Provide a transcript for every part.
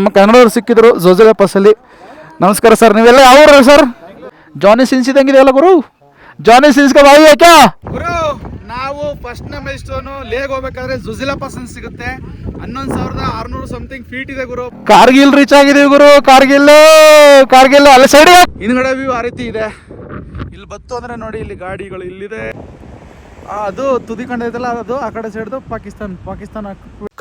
ನಮ್ಮ ಕನ್ನಡದವ್ರು ಸಿಕ್ಕಿದ್ರು ಜೋಜಗ ಪಸಲಿ ನಮಸ್ಕಾರ ಸರ್ ನೀವೆಲ್ಲ ಯಾವ್ರ ಸರ್ ಜಾನಿ ಸಿನ್ಸ್ ಇದ್ದಂಗಿದೆಯಲ್ಲ ಗುರು? ಜಾನಿ ಸಿನ್ಸ್ ಬಾಯಿ ಯಾಕೆ ಗುರು ನಾವು ಫಸ್ಟ್ ನಮ್ಮ ಮೈಲ್ ಸ್ಟೋನು ಲೇಗ್ ಹೋಗ್ಬೇಕಾದ್ರೆ ಜುಜಿಲಾ ಪಸನ್ ಸಿಗುತ್ತೆ. ಹನ್ನೊಂದು ಸಾವಿರದ ಆರ್ನೂರು ಸಮಥಿಂಗ್ ಫೀಟ್ ಇದೆ ಗುರು. ಕಾರ್ಗಿಲ್ ರೀಚ್ ಆಗಿದೀವಿ ಗುರು? ಕಾರ್ಗಿಲ್ ಕಾರ್ಗಿಲ್ ಅಲ್ಲ ಸೈಡ್ ಹಿಂದ್ಗಡೆ ವ್ಯೂ ಆ ರೀತಿ ಇದೆ. ಇಲ್ಲಿ ಬತ್ತು ಅಂದ್ರೆ ನೋಡಿ ಇಲ್ಲಿ ಗಾಡಿಗಳು ಇಲ್ಲಿದೆ. ಅದು ತುದಿ ಕಂಡೈತಲ್ಲ ಅದು ಆ ಕಡೆ ಸೈಡ್ದು ಪಾಕಿಸ್ತಾನ್, ಪಾಕಿಸ್ತಾನ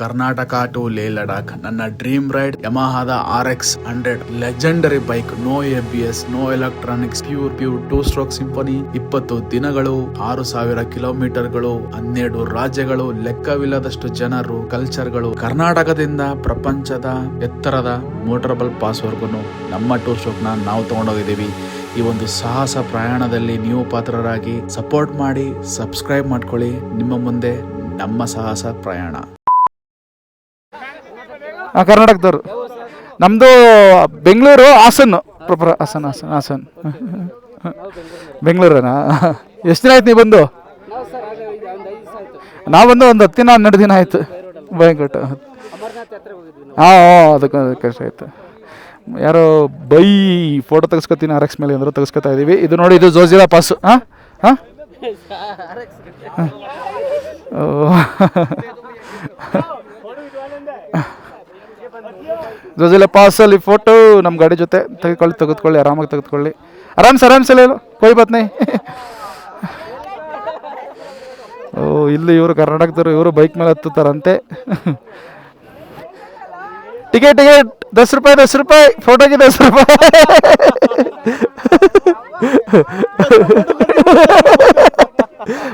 ಕರ್ನಾಟಕ ಟು ಲೇ ಲಡಾಖ್ ನನ್ನ dream ride ಯಮಹಾದ R X hundred legendary bike no A B S no electronics pure pure two stroke symphony ಇಪ್ಪತ್ತು ದಿನಗಳು, ಆರು ಸಾವಿರ ಕಿಲೋಮೀಟರ್ಗಳು, ಹನ್ನೆರಡು ರಾಜ್ಯಗಳು, ಲೆಕ್ಕವಿಲ್ಲದಷ್ಟು ಜನರು ಕಲ್ಚರ್ಗಳು ಕರ್ನಾಟಕದಿಂದ ಪ್ರಪಂಚದ ಎತ್ತರದ ಮೋಟರಬಲ್ ಪಾಸ್ ವರ್ಗು ನಮ್ಮ ಟೂ ಸ್ಟ್ರೋಕ್ ನಾವು ತಗೊಂಡೋಗಿದ್ದೀವಿ. ಈ ಒಂದು ಸಾಹಸ ಪ್ರಯಾಣದಲ್ಲಿ ನೀವು ಪಾತ್ರರಾಗಿ ಸಪೋರ್ಟ್ ಮಾಡಿ ಸಬ್ಸ್ಕ್ರೈಬ್ ಮಾಡ್ಕೊಳ್ಳಿ. ನಿಮ್ಮ ಮುಂದೆ ನಮ್ಮ ಸಾಹಸ ಪ್ರಯಾಣ. ಕರ್ನಾಟಕದವರು ಕರ್ನಾಟಕದವ್ರು. ನಮ್ಮದು ಬೆಂಗಳೂರು ಹಾಸನ್. ಪ್ರಾಪರ್ ಹಾಸನ್ ಹಾಸನ್ ಹಾಸನ್. ಬೆಂಗಳೂರನಾ? ಎಷ್ಟು ದಿನ ಆಯ್ತು ನೀವು ಬಂದು? ನಾವು ಬಂದು ಒಂದು ಹತ್ತು ದಿನ ಹನ್ನೆರಡು ದಿನ ಆಯ್ತು. ಭಯಂಕರ ಹಾಂ ಹಾಂ ಅದಕ್ಕೆ ಕಷ್ಟ ಆಯ್ತು. ಯಾರೋ ಬೈ ಫೋಟೋ ತೆಗೆಸ್ಕೊತೀನಿ ಆರ್ ಎಕ್ಸ್ ಮೇಲೆ ಅಂದರು ತೆಗೆಸ್ಕೊತಾ ಇದ್ದೀವಿ ಇದು ನೋಡಿ, ಇದು ಜೋಜಿರಾ ಪಾಸು ಹಾಂ? ಹಾಂ? ಜೋಜಿಲ ಪಾಸಲ್ಲಿ ಫೋಟೋ ನಮ್ಮ ಗಾಡಿ ಜೊತೆ ತೆಗೆದುಕೊಳ್ಳಿ ತೆಗೆದುಕೊಳ್ಳಿ, ಆರಾಮಾಗಿ ತೆಗೆದುಕೊಳ್ಳಿ. ಆರಾಮ್ ಸರ್ ಆರಾಮ್ ಸಲ ಕೊಯ್ ಬಾತ್ ನೈ ಓ, ಇಲ್ಲಿ ಇವರು ಕರ್ನಾಟಕದವರು, ಇವರು ಬೈಕ್ ಮೇಲೆ ಹತ್ತುತ್ತಾರಂತೆ. ಟಿಕೆಟ್ ಟಿಕೆಟ್ ದಸ್ ರೂಪಾಯಿ ದಸ್ ರೂಪಾಯಿ ಫೋಟೋಗೆ ದಸ್ ರೂಪಾಯಿ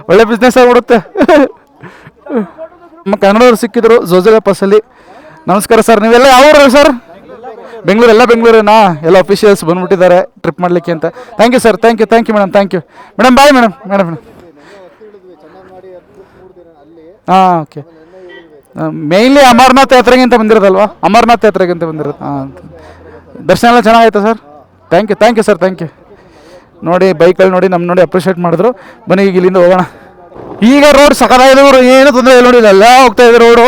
ಒಳ್ಳೆ ಬಿಸ್ನೆಸ್ ಆಗ್ಬಿಡುತ್ತೆ ನಮ್ಮ ಕನ್ನಡವ್ರು ಸಿಕ್ಕಿದ್ರು ಜೋಜಲ ಪಸಲ್ಲಿ ನಮಸ್ಕಾರ ಸರ್ ನೀವೆಲ್ಲ ಯಾವ ಸರ್ ಬೆಂಗಳೂರು ಎಲ್ಲ ಬೆಂಗಳೂರೇನಾ ಎಲ್ಲ ಅಫಿಷಿಯಲ್ಸ್ ಬಂದ್ಬಿಟ್ಟಿದ್ದಾರೆ ಟ್ರಿಪ್ ಮಾಡಲಿಕ್ಕೆ ಅಂತ thank you sir thank you thank you madam thank you madam bye madam madam madam ಹಾಂ ಓಕೆ ಮೇಯ್ನ್ಲಿ ಅಮರ್ನಾಥ್ ಯಾತ್ರೆಗಿಂತ ಬಂದಿರೋದಲ್ವಾ? ಅಮರ್ನಾಥ್ ಯಾತ್ರೆಗಿಂತ ಬಂದಿರೋದು. ಹಾಂ ದರ್ಶನ ಎಲ್ಲ ಚೆನ್ನಾಗಾಯ್ತಾ sir? Thank you thank you sir thank you ನೋಡಿ ಬೈಕಲ್ಲಿ ನೋಡಿ ನಮ್ಮ ನೋಡಿ ಅಪ್ರಿಷಿಯೇಟ್ ಮಾಡಿದ್ರು. ಬನ್ನಿ, ಈಗ ಇಲ್ಲಿಂದ ಹೋಗೋಣ. ಈಗ ರೋಡ್ ಸಕದಾಗಿದ್ರು ಏನು ತೊಂದರೆ ಇಲ್ಲ ನೋಡಿ ಎಲ್ಲ ಹೋಗ್ತಾ ಇದೆ ರೋಡು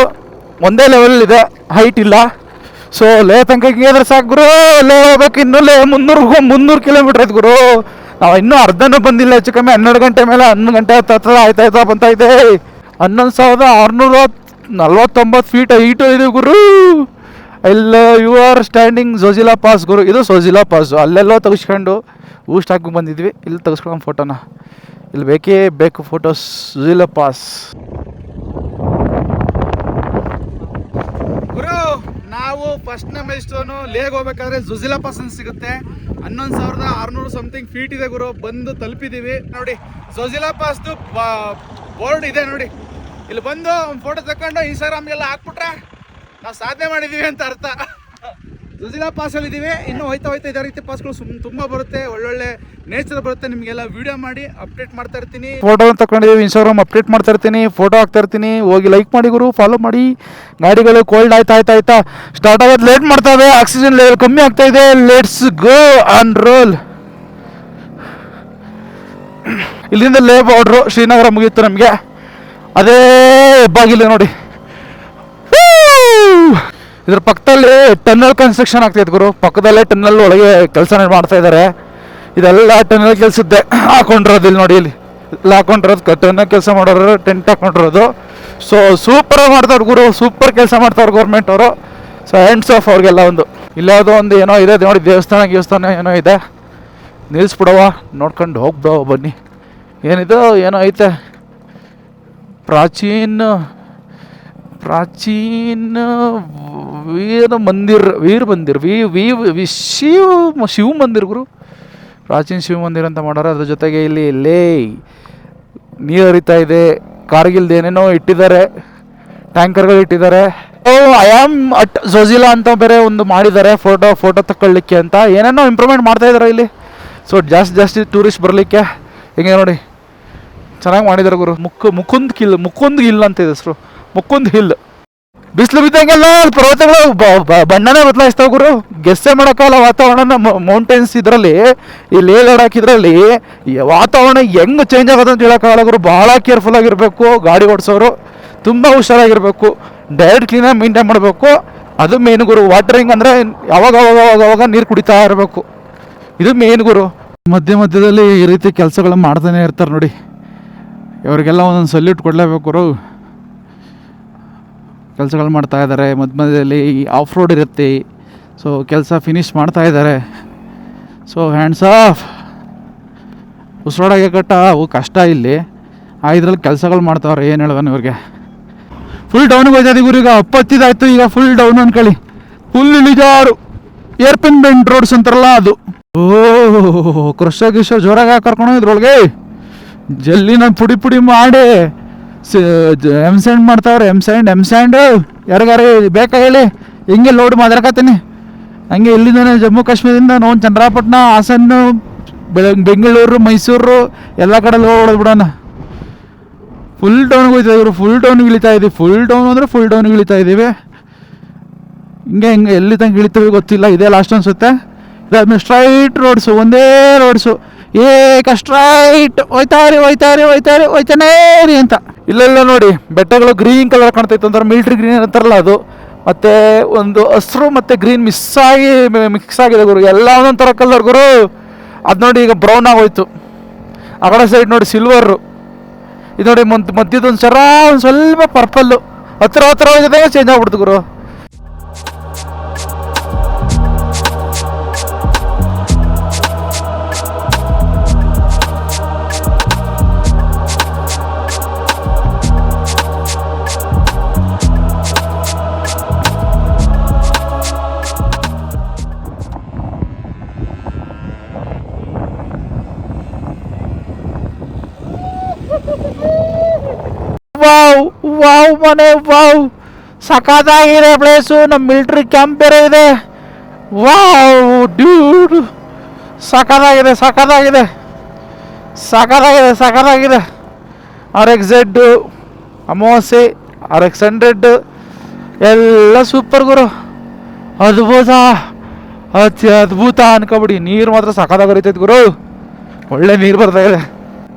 ಒಂದೇ ಲೆವೆಲ್ ಇದೆ ಹೈಟ್ ಇಲ್ಲ. ಸೊ ಲೇ ತನಕ ಹಿಂಗೆ ಸಾಕು ಗುರು, ಲೇ ಹೋಗ್ಬೇಕು ಇನ್ನೂ, ಲೇ ಮುನ್ನೂರು ಮುನ್ನೂರು ಕಿಲೋಮೀಟ್ರ್ ಐತೆ ಗುರು. ನಾವು ಇನ್ನೂ ಅರ್ಧನೂ ಬಂದಿಲ್ಲ, ಹೆಚ್ಚು ಕಮ್ಮಿ ಹನ್ನೆರಡು ಗಂಟೆ ಮೇಲೆ, ಹನ್ನೊಂದು ಗಂಟೆ ಹತ್ತು ಹತ್ರ ಆಯ್ತಾ ಆಯ್ತಾ ಹನ್ನೊಂದು ಸಾವಿರದ ಆರುನೂರ ನಲ್ವತ್ತೊಂಬತ್ತು ಫೀಟ್ ಹೈಟು ಇದೆ ಗುರು. ಇಲ್ಲ you are standing Zojila pass ಗುರು. ಇದು ಸೋಜಿಲಾ ಪಾಸು ಅಲ್ಲೆಲ್ಲೋ ತೆಗೆಸ್ಕೊಂಡು ಊಸ್ಟ್ ಹಾಕಿ ಬಂದಿದ್ವಿ. ಇಲ್ಲಿ ತೆಗೆಸ್ಕೊಳ್ಳೋ ಫೋಟೋನ ಇಲ್ಲಿ ಬೇಕೇ ಬೇಕು ಫೋಟೋಸ್ ಜೋಜಿಲಾ ಪಾಸ್ ಗುರು, ನಾವು ಫಸ್ಟ್ ನಮ್ಮ ಇಷ್ಟೋನು ಲೇಗ್ ಹೋಗ್ಬೇಕಾದ್ರೆ ಝುಜಿಲಾ ಪಾಸ್ ಅಂತ ಸಿಗುತ್ತೆ. ಹನ್ನೊಂದು ಸಾವಿರದ ಆರುನೂರು ಸಮಥಿಂಗ್ ಫೀಟ್ ಇದೆ ಗುರು. ಬಂದು ತಲುಪಿದ್ದೀವಿ ನೋಡಿ ಜೋಜಿಲಾ ಪಾಸ್ದು ಬೋರ್ಡ್ ಇದೆ ನೋಡಿ. ಇಲ್ಲಿ ಬಂದು ಫೋಟೋ ತಕೊಂಡು ಇನ್ಸ್ಟಾಗ್ರಾಮ್ಗೆಲ್ಲ ಹಾಕ್ಬಿಟ್ರೆ ನಾವು ಸಾಧನೆ ಮಾಡಿದೀವಿ ಅಂತ ಅರ್ಥ. ಜುಜಿಲಾ ಪಾಸಲ್ಲಿ ಇದ್ದೀವಿ ಇನ್ನೂ ಹೋಯ್ತಾ ಹೋಯ್ತಾ ಇದೇ ರೀತಿ ಪಾಸ್ಗಳು ಸುಮ್ ತುಂಬ ಬರುತ್ತೆ. ಒಳ್ಳೊಳ್ಳೆ ನೇಚರ್ ಬರುತ್ತೆ. ನಿಮಗೆಲ್ಲ ವಿಡಿಯೋ ಮಾಡಿ ಅಪ್ಡೇಟ್ ಮಾಡ್ತಾ ಇರ್ತೀನಿ. ಫೋಟೋ ತಗೊಂಡಿದ್ದೀವಿ ಇನ್ಸ್ಟಾಗ್ರಾಮ್ ಅಪ್ಡೇಟ್ ಮಾಡ್ತಾ ಇರ್ತೀನಿ ಫೋಟೋ ಹಾಕ್ತಾ ಇರ್ತೀನಿ. ಹೋಗಿ ಲೈಕ್ ಮಾಡಿ ಗುರು ಫಾಲೋ ಮಾಡಿ. ಗಾಡಿಗಳು ಕೋಲ್ಡ್ ಆಯ್ತಾ ಆಯ್ತಾ ಆಯ್ತಾ ಸ್ಟಾರ್ಟ್ ಆಗೋದು ಲೇಟ್ ಮಾಡ್ತಾವೆ. ಆಕ್ಸಿಜನ್ ಲೆವೆಲ್ ಕಮ್ಮಿ ಆಗ್ತಾ ಇದೆ. ಲೆಟ್ಸ್ ಗೋ ಆನ್ ರೋಲ್ ಇಲ್ಲಿಂದ ಲೇ ಬಾರ್ಡ್ರು ಶ್ರೀನಗರ ಮುಗೀತು ನಮಗೆ. ಅದೇ ಹೆಬ್ಬಾಗಿಲ್ಲ ನೋಡಿ! ಇದ್ರ ಪಕ್ಕದಲ್ಲಿ ಟನ್ನಲ್ ಕನ್ಸ್ಟ್ರಕ್ಷನ್ ಆಗ್ತೈತೆ ಗುರು. ಪಕ್ಕದಲ್ಲೇ ಟನ್ನಲ್ ಒಳಗೆ ಕೆಲಸ ಮಾಡ್ತಾ ಇದ್ದಾರೆ ಇದೆಲ್ಲ ಟನ್ನಲ್ ಕೆಲಸದ್ದೆ. ಹಾಕೊಂಡಿರೋದು ಇಲ್ಲಿ ನೋಡಿ ಇಲ್ಲಿ. ಇಲ್ಲಿ ಹಾಕೊಂಡಿರೋದು ಟನ್ನಲ್ ಕೆಲಸ ಮಾಡೋರು ಟೆಂಟ್ ಹಾಕೊಂಡಿರೋದು. ಸೊ ಸೂಪರ್ ಮಾಡ್ತಾರೆ ಗುರು. ಸೂಪರ್ ಕೆಲಸ ಮಾಡ್ತಾರೆ ಗೌರ್ಮೆಂಟ್ ಅವರು. ಸೊ ಹ್ಯಾಂಡ್ಸ್ ಆಫ್ ಅವ್ರಿಗೆಲ್ಲ ಒಂದು. ಇಲ್ಲಾವುದೋ ಒಂದು ಏನೋ ಇದೆ ನೋಡಿ, ದೇವಸ್ಥಾನ ದೇವಸ್ಥಾನ ಏನೋ ಇದೆ. ನಿಲ್ಲಿಸ್ಬಿಡವ ನೋಡ್ಕೊಂಡು ಹೋಗ್ಬಿಡವ ಬನ್ನಿ. ಏನಿದು? ಏನೋ ಐತೆ. ಪ್ರಾಚೀನ ಪ್ರಾಚೀನ ವೀರ ಮಂದಿರ್ ವೀರ ಮಂದಿರ್, ವಿ ವಿ ವಿ, ಶಿವ ಶಿವ ಮಂದಿರ ಗುರು. ಪ್ರಾಚೀನ ಶಿವ ಮಂದಿರ ಅಂತ ಮಾಡೋರು ಅದ್ರ ಜೊತೆಗೆ ಇಲ್ಲಿ ಲೇ, ನೀರು ಹರಿತಾ ಇದೆ. ಕಾರ್ಗಿಲ್ದು ಏನೇನೋ ಇಟ್ಟಿದ್ದಾರೆ. ಟ್ಯಾಂಕರ್ಗಳು ಇಟ್ಟಿದ್ದಾರೆ. Oh I am at Zojila ಅಂತ ಬೇರೆ ಒಂದು ಮಾಡಿದ್ದಾರೆ. ಫೋಟೋ ಫೋಟೋ ತಗೊಳ್ಳಿಕ್ಕೆ ಅಂತ. ಏನೇನೋ ಇಂಪ್ರೂವ್ಮೆಂಟ್ ಮಾಡ್ತಾ ಇದ್ದಾರೆ ಇಲ್ಲಿ. ಸೊ ಜಾಸ್ತಿ ಜಾಸ್ತಿ ಟೂರಿಸ್ಟ್ ಬರಲಿಕ್ಕೆ. ಹಿಂಗೆ ನೋಡಿ? ಚೆನ್ನಾಗಿ ಮಾಡಿದಾರೆ ಗುರು. ಮುಕ್ ಮುಕುಂದ್ ಕಿಲ್, ಮುಕುಂದ್ ಹಿಲ್ ಅಂತ ಇದೆ ಹೆಸರು. ಮುಕುಂದ್ ಹಿಲ್. ಬಿಸಿಲು ಬಿದ್ದಂಗೆಲ್ಲ ಪರ್ವತಗಳು ಬಣ್ಣನೇ ಬದಲಾಯಿಸ್ತಾವ ಗುರು. ಗೆಸ್ಸೆ ಮಾಡೋಕ್ಕಲ್ಲ ವಾತಾವರಣ ಮೌಂಟೇನ್ಸ್ ಇದರಲ್ಲಿ, ಈ ಲೇ ಲಡಾಕ್ ಇದರಲ್ಲಿ ವಾತಾವರಣ ಹೆಂಗೆ ಚೇಂಜ್ ಆಗೋದು ಅಂತ ಹೇಳೋಕ್ಕಾಗಲ್ಲ ಗುರು. ಭಾಳ ಕೇರ್ಫುಲ್ ಆಗಿರಬೇಕು, ಗಾಡಿ ಓಡಿಸೋರು. ತುಂಬ ಹುಷಾರಾಗಿರಬೇಕು. ಡೈರೆಕ್ಟ್ ಕ್ಲೀನಾಗಿ ಮೇಂಟೈನ್ ಮಾಡಬೇಕು. ಅದು ಮೇನ್ ಗುರು. ವಾಟರಿಂಗ್ ಅಂದರೆ ಯಾವಾಗ ಅವಾಗ ಅವಾಗ ಅವಾಗ ನೀರು ಕುಡಿತಾ ಇರಬೇಕು. ಇದು ಮೇನ್ ಗುರು. ಮಧ್ಯ ಮಧ್ಯದಲ್ಲಿ ಈ ರೀತಿ ಕೆಲಸಗಳನ್ನು ಮಾಡ್ತಾನೆ ಇರ್ತಾರೆ ನೋಡಿ. ಇವರಿಗೆಲ್ಲ ಒಂದೊಂದು ಸಲ್ಯೂಟ್ ಕೊಡಲೇಬೇಕು ಅವರು ಕೆಲಸಗಳು ಮಾಡ್ತಾ ಇದ್ದಾರೆ ಮಧ್ಯ ಮಧ್ಯದಲ್ಲಿ ಆಫ್ ರೋಡ್ ಇರುತ್ತೆ. ಸೊ ಕೆಲಸ ಫಿನಿಶ್ ಮಾಡ್ತಾ ಇದ್ದಾರೆ ಸೊ ಹ್ಯಾಂಡ್ಸ್ ಆಫ್ ಉಸಿರಾಡೋಕೆ ಕಟ್ಟ, ಅವು ಕಷ್ಟ ಇಲ್ಲಿ. ಆ ಇದ್ರಲ್ಲಿ ಕೆಲಸಗಳು ಮಾಡ್ತಾವ್ರೆ, ಏನು ಹೇಳುವನು ಇವ್ರಿಗೆ. ಫುಲ್ ಡೌನ್ಗೆ ಹೋಯ್ತದೆ ಗುರು ಈಗ, ಅಪ್ಪತ್ತಿದಾಯ್ತು, ಈಗ ಫುಲ್ ಡೌನ್ ಅನ್ಕೊಳ್ಳಿ. ಫುಲ್ ಇಳಿಜಾರು. ಏರ್ಪಿನ್ ಬೆಂಡ್ ರೋಡ್ಸ್ ಅಂತಾರಲ್ಲ ಅದು. ಓ ಕೃಷ ಗಿಶ ಜೋರಾಗಿ ಕರ್ಕೊಂಡು ಇದ್ರೊಳಗೆ ಜಲ್ಲಿನ ಪುಡಿ ಪುಡಿ ಮಾಡಿ ಎಂ ಸ್ಯಾಂಡ್ ಮಾಡ್ತಾವ್ರೆ ಎಂ ಸ್ಯಾಂಡ್ ಎಂ ಸ್ಯಾಂಡ್ ಯಾರಿಗಾರ ಬೇಕಾ ಹೇಳಿ, ಹಿಂಗೆ ಲೋಡ್ ಮಾತಾಡ್ಕತ್ತೀನಿ. ಹಂಗೆ ಇಲ್ಲಿಂದ ಜಮ್ಮು ಕಾಶ್ಮೀರದಿಂದ ನಾವು ಚಂದ್ರಾಪಟ್ಟಣ ಹಾಸನ್ನು ಬೆಂಗಳೂರು, ಮೈಸೂರು, ಎಲ್ಲ ಕಡೆ ಲೋಡ್ ಹೊಡೆದು ಬಿಡೋಣ. ಫುಲ್ ಡೌನ್ಗೆ ಹೋಯ್ತಾ ಇವರು ಫುಲ್ ಡೌನ್ಗೆ ಇಳಿತಾ ಇದ್ದೀವಿ. ಫುಲ್ ಡೌನ್ ಅಂದರೆ ಫುಲ್ ಡೌನ್ಗೆ ಇಳಿತಾ ಇದ್ದೀವಿ. ಹಿಂಗೆ ಹಿಂಗೆ ಎಲ್ಲಿ ತನಕ ಇಳಿತೀವಿ ಗೊತ್ತಿಲ್ಲ, ಇದೇ ಲಾಸ್ಟ್ ಅನ್ಸುತ್ತೆ. ಸ್ಟ್ರೈಟ್ ರೋಡ್ಸು ಒಂದೇ ರೋಡ್ಸು ಏಕ ಸ್ಟ್ರೈಟ್ ಹೋಯ್ತಾರೆ ಹೋಯ್ತಾರೆ ಹೋಯ್ತಾರೆ ಹೋಯ್ತಾನೇ ರೀ ಅಂತ. ಇಲ್ಲೆಲ್ಲ ನೋಡಿ, ಬೆಟ್ಟಗಳು ಗ್ರೀನ್ ಕಲರ್ ಕಾಣ್ತೈತೆ ಅಂದ್ರೆ ಮಿಲ್ಟ್ರಿ ಗ್ರೀನ್ ಅಂತಾರಲ್ಲ ಅದು. ಮತ್ತೆ ಒಂದು ಹಸ್ರು ಮತ್ತೆ ಗ್ರೀನ್ ಮಿಸ್ ಆಗಿ ಮಿಕ್ಸ್ ಆಗಿದೆ ಗುರು. ಎಲ್ಲ ಒಂದೊಂಥರ ಕಲರ್ ಗುರು. ಅದು ನೋಡಿ ಈಗ ಬ್ರೌನ್ ಆಗೋಯ್ತು. ಆ ಕಡೆ ಸೈಡ್ ನೋಡಿ ಸಿಲ್ವರು ಇದು ನೋಡಿ ಮಧ್ಯ ಮಧ್ಯದೊಂದು ಸರ ಒಂದು ಸ್ವಲ್ಪ ಪರ್ಪಲ್ಲು ಹತ್ರ ಹತ್ರ ಹೋಗಿದ್ದಾಗ ಚೇಂಜ್ ಆಗ್ಬಿಡ್ತು ಗುರು. ವಾವ್ ವಾವ್ ಮನೆ, ವಾವ್. ಸಖತ್ತಾಗಿದೆ ಪ್ಲೇಸು ನಮ್ಮ ಮಿಲ್ಟ್ರಿ ಕ್ಯಾಂಪ್ ಬೇರೆ ಇದೆ. ವಾವ್ ಡ್ಯೂಡ್ ಸಖತ್ತಾಗಿದೆ ಸಖತ್ತಾಗಿದೆ. ಸಖತ್ತಾಗಿದೆ ಸಖತ್ತಾಗಿದೆ. ಆರ್ ಎಕ್ಸ್ ಝೆಡ್ಡು ಅಮಾವಾಸ್ಯೆ ಆರ್ ಎಕ್ಸ್ ಹಂಡ್ರೆಡ್ಡು ಎಲ್ಲ ಸೂಪರ್ ಗುರು. ಅದ್ಭುತ, ಅತಿ ಅದ್ಭುತ ಅನ್ಕೊಬಿಡಿ. ನೀರು ಮಾತ್ರ ಸಖತ್ತಾಗಿ ಹರಿತೈತೆ ಗುರು. ಒಳ್ಳೆ ನೀರು ಬರ್ತಾ ಇದೆ.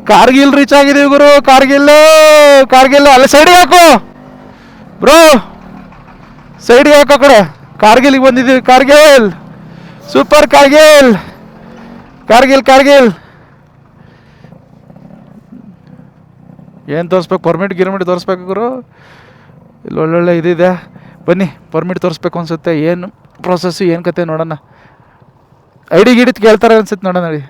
ಕಾರ್ಗಿಲ್ ರೀಚ್ ಆಗಿದೀವಿ ಗುರು ಕಾರ್ಗಿಲ್ ಕಾರ್ಗಿಲ್ ಅಲ್ಲ ಸೈಡಿಗೆ ಹಾಕು. ಬ್ರೋ ಸೈಡಿಗೆ ಹಾಕೋ ಕಡೆ. ಕಾರ್ಗಿಲ್ಗೆ ಬಂದಿದ್ದೀವಿ, ಕಾರ್ಗಿಲ್. ಸೂಪರ್ ಕಾರ್ಗಿಲ್. ಕಾರ್ಗಿಲ್ ಕಾರ್ಗಿಲ್. ಏನು ತೋರಿಸ್ಬೇಕು? ಪರ್ಮಿಟ್ ಗಿರ್ಮಿಟ್ ತೋರಿಸ್ಬೇಕು ಗುರು? ಇಲ್ಲಿ, ಒಳ್ಳೊಳ್ಳೆ ಇದಿದೆ ಬನ್ನಿ ಪರ್ಮಿಟ್ ತೋರಿಸ್ಬೇಕು ಅನ್ಸುತ್ತೆ. ಏನು ಪ್ರೊಸೆಸ್ಸು ಏನು ಕತೆ ನೋಡೋಣ. ಐ ಡಿ ಗಿಡಿತ್ ಕೇಳ್ತಾರೆ ಅನ್ಸುತ್ತೆ ನೋಡೋಣ, ನೋಡಿ.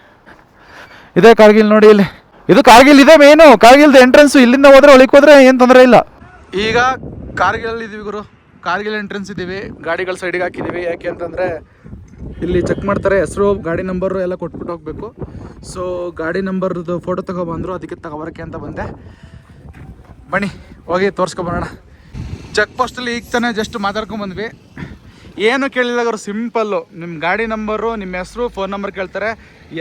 ಇದೇ ಕಾರ್ಗಿಲ್ ನೋಡಿ ಇಲ್ಲಿ. ಇದು ಕಾರ್ಗಿಲ್ ಇದೆ ಮೇನು ಕಾರ್ಗಿಲ್ದು ಎಂಟ್ರೆನ್ಸ್ ಇಲ್ಲಿಂದ ಹೋದ್ರೆ ಒಳಗೆ ಹೋದ್ರೆ ಏನು ತೊಂದರೆ ಇಲ್ಲ. ಈಗ ಕಾರ್ಗಿಲ್ ಇದೀವಿ ಗುರು. ಕಾರ್ಗಿಲ್ ಎಂಟ್ರೆನ್ಸ್ ಇದ್ದೀವಿ ಗಾಡಿಗಳ ಸೈಡಿಗೆ ಹಾಕಿದ್ದೀವಿ ಯಾಕೆ ಅಂತಂದರೆ ಇಲ್ಲಿ ಚೆಕ್ ಮಾಡ್ತಾರೆ. ಹೆಸರು, ಗಾಡಿ ನಂಬರು ಎಲ್ಲ ಕೊಟ್ಬಿಟ್ಟು ಹೋಗಬೇಕು. ಸೊ ಗಾಡಿ ನಂಬರ್ದು ಫೋಟೋ ತಗೊಬಂದರು ಅದಕ್ಕೆ ತಗೋಬರಕ್ಕೆ ಅಂತ ಬಂದೆ. ಬನ್ನಿ, ಹೋಗಿ ತೋರಿಸ್ಕೊಬರೋಣ ಚೆಕ್ ಪೋಸ್ಟಲ್ಲಿ ಈಗ ತಾನೇ ಜಸ್ಟ್ ಮಾತಾಡ್ಕೊಂಬಂದ್ವಿ ಏನು ಕೇಳಿಲ್ಲ ಅವರು ಸಿಂಪಲ್ಲು. ನಿಮ್ಮ ಗಾಡಿ ನಂಬರು ನಿಮ್ಮ ಹೆಸರು, ಫೋನ್ ನಂಬರ್ ಕೇಳ್ತಾರೆ.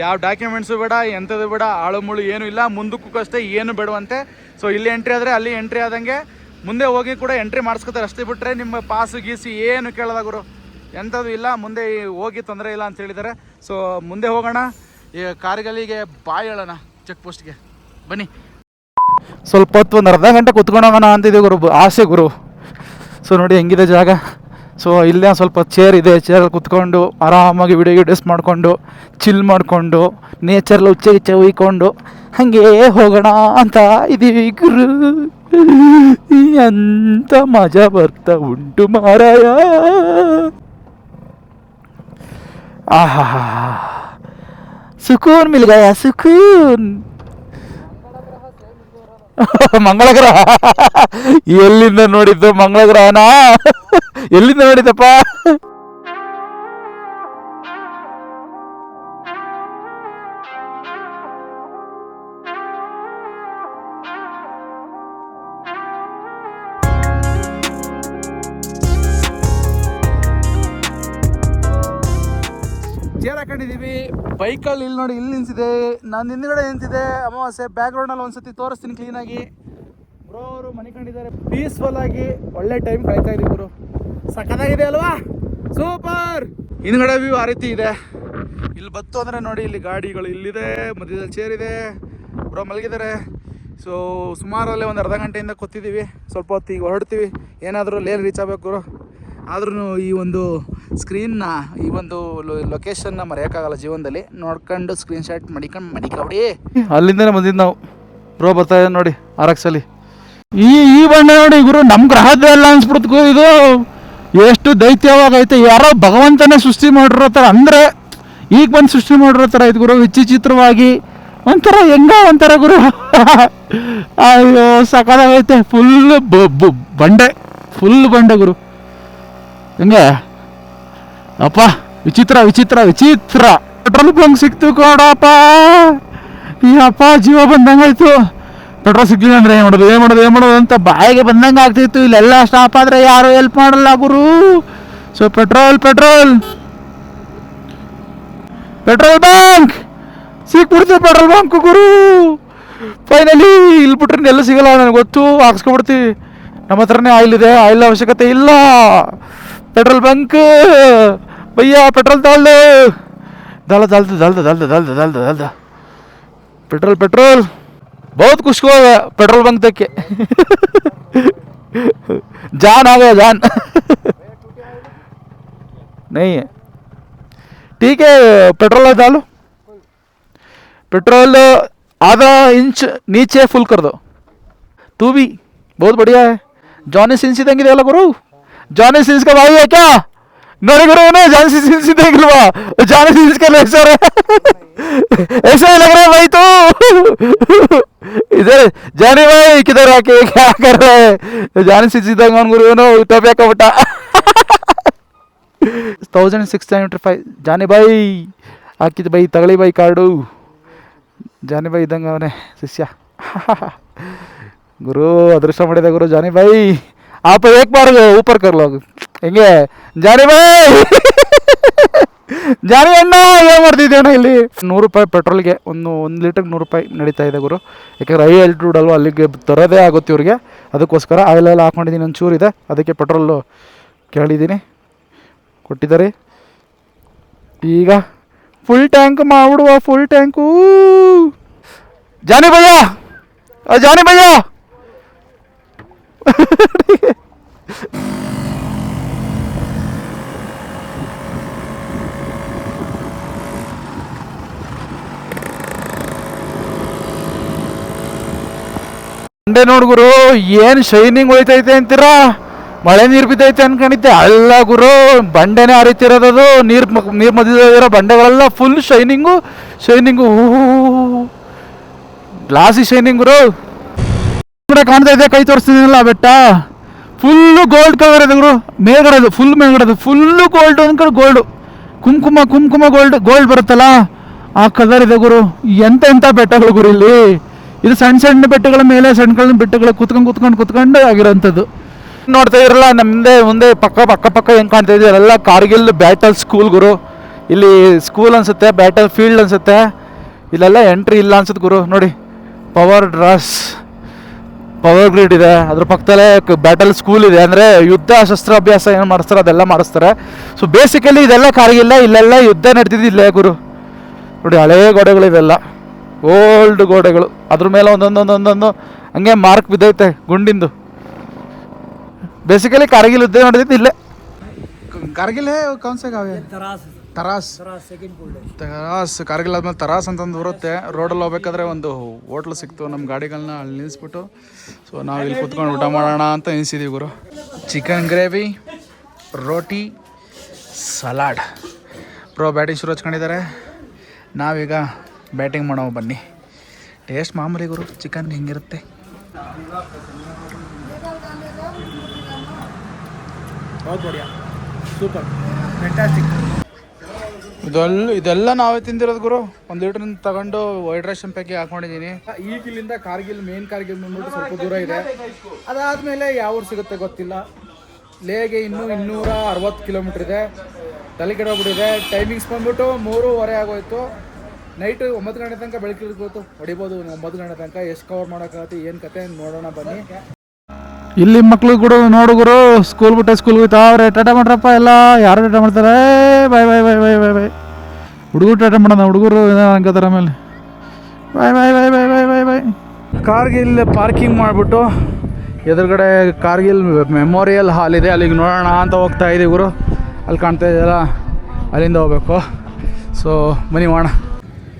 ಯಾವ ಡಾಕ್ಯುಮೆಂಟ್ಸು ಬೇಡ, ಎಂಥದ್ದು ಬೇಡ, ಆಳು ಮುಳು ಏನೂ ಇಲ್ಲ, ಮುಂದಕ್ಕೂ ಅಷ್ಟೇ ಏನು ಬೇಡವಂತೆ. ಸೊ ಇಲ್ಲಿ ಎಂಟ್ರಿ ಆದರೆ ಅಲ್ಲಿ ಎಂಟ್ರಿ ಆದಂಗೆ ಮುಂದೆ ಹೋಗಿ ಕೂಡ ಎಂಟ್ರಿ ಮಾಡಿಸ್ಕೊತಾರೆ. ಅಷ್ಟೇ ಬಿಟ್ಟರೆ ನಿಮ್ಮ ಪಾಸು, ಗೀಸಿ ಏನು ಕೇಳಿದಾಗರು ಗುರು. ಎಂಥದ್ದು ಇಲ್ಲ, ಮುಂದೆ ಹೋಗಿ ತೊಂದರೆ ಇಲ್ಲ ಅಂತ ಹೇಳಿದ್ದಾರೆ. ಸೊ ಮುಂದೆ ಹೋಗೋಣ. ಈ ಕಾರ್ಗಲಿಗೆ ಬಾಯ್ ಹೇಳೋಣ ಚೆಕ್ ಪೋಸ್ಟ್ಗೆ ಬನ್ನಿ. ಸ್ವಲ್ಪ ಹೊತ್ತು ಒಂದು ಅರ್ಧ ಗಂಟೆ ಕುತ್ಕೊಂಡೋಗೋಣ ಅಂತಿದ್ದೀವಿ ಗುರು, ಆಸೆ ಗುರು. ಸೊ ನೋಡಿ ಹೆಂಗಿದೆ ಜಾಗ. ಸೊ ಇಲ್ಲೇ ಸ್ವಲ್ಪ ಚೇರ್ ಇದೆ. ಚೇರಲ್ಲಿ ಕುತ್ಕೊಂಡು ಆರಾಮಾಗಿ ವಿಡಿಯೋ ವಿಡಿಯೋಸ್ ಮಾಡಿಕೊಂಡು ಚಿಲ್ ಮಾಡಿಕೊಂಡು ನೇಚರಲ್ಲಿ ಉಚ್ಚೆ ಇಚ್ಚೆ ಉಯ್ಕೊಂಡು ಹಾಗೆ ಹೋಗೋಣ ಅಂತ ಇದೀವಿ ಗುರು. ಅಂತ ಮಜಾ ಬರ್ತಾ ಉಂಟು ಮಾರಾಯ. ಆಹಾ ಸುಕೂನ್ ಮಿಲ್ಗಾಯ, ಸುಕೂನ್. ಮಂಗಳ ಗ್ರಹ ಎಲ್ಲಿಂದ ನೋಡಿದ್ದು ಮಂಗಳ ಗ್ರಹನ ಎಲ್ಲಿಂದ ನೋಡಿದ್ದಪ್ಪ? ಚೇರ್ ಹಾಕೊಂಡಿದ್ದೀವಿ ಬೈಕಲ್ಲಿ ಇಲ್ಲಿ ನೋಡಿ ಇಲ್ಲಿ ನಿಂತಿದೆ. ನಾನು ಹಿಂದ್ಗಡೆ ನಿಂತಿದೆ ಅಮಾವಾಸ್ಯೆ ಬ್ಯಾಕ್ಗ್ರೌಂಡಲ್ಲಿ ಒಂದ್ಸತಿ ತೋರಿಸ್ತೀನಿ ಕ್ಲೀನಾಗಿ ಬ್ರೋ ಅವರು ಮನೆ ಕಂಡಿದ್ದಾರೆ ಪೀಸ್ಫುಲ್ ಆಗಿ ಒಳ್ಳೆ ಟೈಮ್ ಕಳೀತಾ ಇದೀವಿ ಗುರು. ಸಖತ್ತಾಗಿದೆ ಅಲ್ವಾ? ಸೂಪರ್ ಹಿಂದ್ಗಡೆ ವ್ಯೂ ಆ ರೀತಿ ಇದೆ. ಇಲ್ಲಿ ಬತ್ತು ಅಂದರೆ ನೋಡಿ ಇಲ್ಲಿ ಗಾಡಿಗಳು ಇಲ್ಲಿದೆ, ಮಧ್ಯದಲ್ಲಿ ಚೇರ್ ಇದೆ. ಬ್ರೋ ಮಲಗಿದ್ದಾರೆ. ಸೊ ಸುಮಾರಲ್ಲೇ ಒಂದು ಅರ್ಧ ಗಂಟೆಯಿಂದ ಕೂತಿದ್ದೀವಿ. ಸ್ವಲ್ಪ ಹೊತ್ತು ಈಗ ಹೊರಡ್ತೀವಿ. ಏನಾದರೂ ಲೇಲ್ ರೀಚ್ ಆಗಬೇಕು ಆದ್ರೂ ಈ ಒಂದು ಸ್ಕ್ರೀನ್ನ ಈ ಒಂದು ಲೊಕೇಶನ್ನ ಮರೆಯೋಕ್ಕಾಗಲ್ಲ ಜೀವನದಲ್ಲಿ. ನೋಡ್ಕೊಂಡು ಸ್ಕ್ರೀನ್ ಶಾಟ್ ಮಡಿಕೊಂಡು ಮಡಿಕೊಡಿ ಅಲ್ಲಿಂದನೇ ಬಂದಿದ್ದು ನಾವು. ಬ್ರೋ ಬರ್ತಾ ಇದೆ ನೋಡಿ ಆರ್ ಎಕ್ಸ್ ಅಲ್ಲಿ. ಈ ಈ ಬಣ್ಣ ನೋಡಿ ಗುರು ನಮ್ಮ ಗ್ರಹದಲ್ಲ ಅನ್ಸ್ಬಿಡ್ತು ಇದು. ಎಷ್ಟು ದೈತ್ಯವಾಗೈತೆ. ಯಾರೋ ಭಗವಂತನೇ ಸೃಷ್ಟಿ ಮಾಡಿರೋ ಥರ. ಅಂದರೆ ಈಗ ಬಂದು ಸೃಷ್ಟಿ ಮಾಡಿರೋ ಥರ ಇದು ಗುರು. ವಿಚಿತ್ರವಾಗಿ ಒಂಥರ ಹೆಂಗ ಒಂಥರ ಗುರು. ಅಯ್ಯೋ ಸಕಲಾಗೈತೆ ಫುಲ್ ಬಂಡೆ. ಫುಲ್ ಬಂಡೆ ಗುರು. ಹೆಂಗೆ? ಅಪ್ಪ, ವಿಚಿತ್ರ ವಿಚಿತ್ರ ವಿಚಿತ್ರ. ಪೆಟ್ರೋಲ್ ಬಂಕ್ ಸಿಕ್ತು ಕೊಡಪ್ಪ. ಈ ಅಪ್ಪ ಜೀವ ಬಂದಂಗಾಯ್ತು. ಪೆಟ್ರೋಲ್ ಸಿಗ್ಲಿಲ್ಲ ಅಂದ್ರೆ ಏನು ಮಾಡೋದು ಏನು ಮಾಡೋದು ಏನು ಮಾಡೋದು ಅಂತ ಬಾಯಿಗೆ ಬಂದಂಗೆ ಆಗ್ತಿತ್ತು. ಇಲ್ಲೆಲ್ಲ ಸ್ಟಾಪ್ ಆದರೆ ಯಾರು ಹೆಲ್ಪ್ ಮಾಡಲ್ಲ ಗುರು. So petrol petrol. Petrol bunk. ಸಿಕ್ಬಿಡ್ತೀವಿ petrol bunk ಗುರು. ಫೈನಲಿ ಇಲ್ಲಿ ಬಿಟ್ರೆ ಎಲ್ಲ ಸಿಗಲ್ಲ ನನಗೆ ಗೊತ್ತು. ಹಾಕ್ಸ್ಕೊಬಿಡ್ತೀವಿ ನಮ್ಮ ಹತ್ರನೇ ಆಯಿಲ್ ಇದೆ ಆಯಿಲ್ ಅವಶ್ಯಕತೆ ಇಲ್ಲ. Petrol bunk. भैया, पेट्रोल डाल दो। डाल डाल दो डाल दो डाल दो डाल दो डाल दो डाल दो। Petrol petrol. बहुत कुछ को पेट्रोल बंक देख के। जान आ गया, जान। नहीं है। ठीक है, पेट्रोल डालो। पेट्रोल आधा इंच नीचे फुल कर दो। तू भी, बहुत बढ़िया है। जॉनी सिंसी तंगी देला तो करो। जॉनी सिंस का भाई है क्या मेरे गुरु ने जॉनी सिंस ही देख लुआ जॉनी सिंस का लेसर है ऐसा ही लग रहा है भाई तो इधर जानी भाई किधर आके क्या कर रहे हैं जानी सिंस ही देंगे गुरु नो टोपिया का बटा thousand six seventy five Jani ಬಾಯಿ ಹಾಕಿದ ಬೈ ತಗೊಳ್ಳಿ ಬೈ ಕಾರ್ಡು ಜಾನಿ ಬಾಯಿ ಇದ್ದಂಗೆ ಅವನೇ ಶಿಷ್ಯ ಗುರು ಅದೃಷ್ಟ ಮಾಡಿದೆ ಗುರು ಜಾನಿ ಬಾಯಿ आप एक बार ऊपर कर लो ಹೆಂಗೆ ಜಾನಿ ಬಾಯ್ ಜಾನಿ ಅಣ್ಣ ಏನು ಮಾಡ್ತಿದ್ದೆ ಅಣ್ಣ ಇಲ್ಲಿ ನೂರು ರೂಪಾಯಿ ಪೆಟ್ರೋಲ್ಗೆ ಒಂದು ಒಂದು ಲೀಟರ್ಗೆ ನೂರು ರೂಪಾಯಿ ನಡೀತಾ ಇದೆ ಗುರು ಯಾಕಂದ್ರೆ ಐ ಎಲ್ಟ್ರೂಡ್ ಅಲ್ವಾ ಅಲ್ಲಿಗೆ ತರೋದೇ ಆಗುತ್ತೆ ಇವ್ರಿಗೆ ಅದಕ್ಕೋಸ್ಕರ ಆಯಿಲ್ ಎಲ್ಲ ಹಾಕೊಂಡಿದ್ದೀನಿ ಒಂಚೂರು ಇದೆ ಅದಕ್ಕೆ ಪೆಟ್ರೋಲು ಕೇಳಿದ್ದೀನಿ ಕೊಟ್ಟಿದ್ದಾರೆ ಈಗ full tank ಮಾಡ್ಬಿಡುವ full tank Jani bhaiya ಅ, ಜಾನಿ ಭಯ್ಯ ಅಂಡೆ ನೋಡ್ ಗುರು, ಏನು ಶೈನಿಂಗ್ ಹೋಯ್ತೈತೆ ಅಂತೀರಾ? ಮಳೆ ನೀರು ಬಿದ್ದೈತೆ ಅನ್ಕೊಂಡಿದ್ದೆ. ಅಲ್ಲ ಗುರು, ಬಂಡೆನೇ ಹರಿತಿರೋದದು ನೀರು ನೀರು ಮಧ್ಯದಲ್ಲಿರೋ ಬಂಡೆಗಳೆಲ್ಲ full shining shining glassy shining ಗುರು. ಕಡೆ ಕಾಣ್ತಾ ಇದೆ, ಕೈ ತೋರಿಸ್ತಿದ್ದೀನಲ್ಲ ಬೆಟ್ಟ? ಫುಲ್ಲು ಗೋಲ್ಡ್ ಕಲರ್ ಇದೆ ಗುರು. ಮೇಲ್ಗಡೆದು ಫುಲ್ ಮೇಲ್ಗಡೆದು ಫುಲ್ಲು ಗೋಲ್ಡ್ ಅಂದ್ಕೊಂಡು ಗೋಲ್ಡು ಕುಂಕುಮ ಕುಂಕುಮ ಗೋಲ್ಡ್ ಗೋಲ್ಡ್ ಬರುತ್ತಲ್ಲ? ಆ ಕಲರ್ ಇದೆ ಗುರು. ಎಂತ ಎಂತ ಬೆಟ್ಟಗಳು ಗುರು ಇಲ್ಲಿ? ಇದು ಸಣ್ಣ ಸಣ್ಣ ಬೆಟ್ಟಗಳ ಮೇಲೆ, ಸಣ್ಣ ಸಣ್ಣ ಬೆಟ್ಟಗಳು ಕುತ್ಕೊಂಡು ಕುತ್ಕೊಂಡು ಕುತ್ಕೊಂಡು ಆಗಿರೋಂಥದ್ದು. ನೋಡ್ತಾ ಇರಲ್ಲ ನಮ್ಮದೇ ಮುಂದೆ ಪಕ್ಕ ಪಕ್ಕ ಪಕ್ಕ ಹೆಂಗ್ ಕಾಣ್ತಾ ಇದೆ? ಎಲ್ಲ ಕಾರ್ಗಿಲ್ ಬ್ಯಾಟಲ್ ಸ್ಕೂಲ್ ಗುರು. ಇಲ್ಲಿ ಸ್ಕೂಲ್ ಅನ್ಸುತ್ತೆ ಬ್ಯಾಟಲ್ ಫೀಲ್ಡ್ ಅನ್ಸುತ್ತೆ. ಇಲ್ಲೆಲ್ಲ ಎಂಟ್ರಿ ಇಲ್ಲ ಅನ್ಸುತ್ತೆ ಗುರು. ನೋಡಿ ಪವರ್ ಡ್ರಾಸ್ ಪವರ್ ಗ್ರಿಡ್ ಇದೆ. ಅದ್ರ ಪಕ್ಕದಲ್ಲೇ ಬ್ಯಾಟಲ್ ಸ್ಕೂಲ್ ಇದೆ. ಅಂದರೆ ಯುದ್ಧ ಶಸ್ತ್ರಾಭ್ಯಾಸ ಏನು ಮಾಡಿಸ್ತಾರೆ ಅದೆಲ್ಲ ಮಾಡಿಸ್ತಾರೆ. ಸೊ ಬೇಸಿಕಲಿ ಇದೆಲ್ಲ ಕಾರ್ಗಿಲ್ಲ. ಇಲ್ಲೆಲ್ಲ ಯುದ್ಧ ನಡೆದಿದ್ದು ಇಲ್ಲೇ ಗುರು. ನೋಡಿ ಹಳೇ ಗೋಡೆಗಳು ಇವೆಲ್ಲ. ಓಲ್ಡ್ ಗೋಡೆಗಳು. ಅದ್ರ ಮೇಲೆ ಒಂದೊಂದೊಂದೊಂದೊಂದು ಹಂಗೆ ಮಾರ್ಕ್ ಬಿದ್ದೈತೆ ಗುಂಡಿಂದು. ಬೇಸಿಕಲಿ ಕಾರ್ಗಿಲ್ ಯುದ್ಧ ನಡೆದಿದ್ದು ಇಲ್ಲೇ. ಕಾರ್ಗಿಲ್ ಹೇ ಕೌನ್ ಸೆ ಗಾವ್ ಹೈ? ತರಾಸ್. ತರಾಸ್, ಕಾರ್ಗಿಲ್ ಆದ್ಮೇಲೆ ತರಾಸ್ ಅಂತಂದು ಬರುತ್ತೆ. ರೋಡಲ್ಲಿ ಹೋಗ್ಬೇಕಾದ್ರೆ ಒಂದು ಹೋಟ್ಲು ಸಿಕ್ತು. ನಮ್ಮ ಗಾಡಿಗಳನ್ನ ಅಲ್ಲಿ ನಿಲ್ಲಿಸ್ಬಿಟ್ಟು ಸೊ ನಾವು ಇಲ್ಲಿ ಕುತ್ಕೊಂಡು ಊಟ ಮಾಡೋಣ ಅಂತ ಎನ್ಸಿದೀವಿ ಗುರು. Chicken gravy, roti, salad. Pro batting ಶುರು ಹಚ್ಕೊಂಡಿದ್ದಾರೆ. ನಾವೀಗ ಬ್ಯಾಟಿಂಗ್ ಮಾಡೋ ಬನ್ನಿ. ಟೇಸ್ಟ್ ಮಾಮೂಲಿ ಗುರು. ಚಿಕನ್ ಹೆಂಗಿರುತ್ತೆ? ಇದೆಲ್ಲ ಇದೆಲ್ಲ ನಾವೇ ತಿಂದಿರೋದು ಗುರು. ಒಂದು ಲೀಟರ್ ತಗೊಂಡು ವೈಟ್ ರೈಸ್ ಪ್ಯಾಕಿ ಹಾಕೊಂಡಿದ್ದೀನಿ ಈಗ ಇಲ್ಲಿಂದ ಕಾರ್ಗಿಲ್ ಮೇನ್ ಕಾರ್ಗಿಲ್ ಬಂದ್ಬಿಟ್ಟು ಸ್ವಲ್ಪ ದೂರ ಇದೆ. ಅದಾದಮೇಲೆ ಯಾವ ಊರು ಸಿಗುತ್ತೆ ಗೊತ್ತಿಲ್ಲ. ಲೇಗೆ ಇನ್ನೂ ಇನ್ನೂರ ಅರವತ್ತು ಕಿಲೋಮೀಟ್ರ್ ಇದೆ. ತಲೆ ಕೆಡೋಗ್ಬಿಟ್ಟಿದೆ ಟೈಮಿಂಗ್ಸ್ ಬಂದ್ಬಿಟ್ಟು ಮೂರುವರೆ ಆಗೋಯ್ತು. ನೈಟ್ ಒಂಬತ್ತು ಗಂಟೆ ತನಕ ಬೆಳಕಿರ್ಬೋದು. ಹೊಡಿಬೋದು. ಒಂಬತ್ತು ಗಂಟೆ ತನಕ. ಎಷ್ಟು ಕವರ್ ಮಾಡೋಕ್ಕಾಗುತ್ತೆ ಏನು ಕತೆ, ನೋಡೋಣ ಬನ್ನಿ. ಇಲ್ಲಿ ಮಕ್ಳು ಕೂಡ ನೋಡುಗರು ಸ್ಕೂಲ್ ಬಿಟ್ಟೆ ಸ್ಕೂಲ್ ಅವ್ರೆ ಟಾಟಾ ಮಾಡ್ರಪ್ಪ ಎಲ್ಲ, ಯಾರು ಟಾಟಾ ಮಾಡ್ತಾರೆ? ಬಾಯ್ ಬಾಯ್ ಬಾಯ್ ಬಾಯ್ ಬಾಯ್ ಬಾಯ್. ಹುಡುಗರು ಟಾಟಾ ಮಾಡೋಣ, ಹುಡುಗರು ಅನ್ಕೋತಾರೆ ಆಮೇಲೆ. ಬಾಯ್ ಬಾಯ್ ಬಾಯ್ ಬಾಯ್ ಬಾಯ್ ಬಾಯ್ ಬಾಯ್. ಕಾರ್ಗಿಲ್ ಪಾರ್ಕಿಂಗ್ ಮಾಡಿಬಿಟ್ಟು ಎದುರುಗಡೆ ಕಾರ್ಗಿಲ್ ಮೆಮೋರಿಯಲ್ ಹಾಲ್ ಇದೆ. ಅಲ್ಲಿಗೆ ನೋಡೋಣ ಅಂತ ಹೋಗ್ತಾ ಗುರು. ಅಲ್ಲಿ ಕಾಣ್ತಾ ಇದೆಯಲ್ಲ, ಅಲ್ಲಿಂದ ಹೋಗ್ಬೇಕು. ಸೊ ಬನ್ನಿ ಮಾಡೋಣ.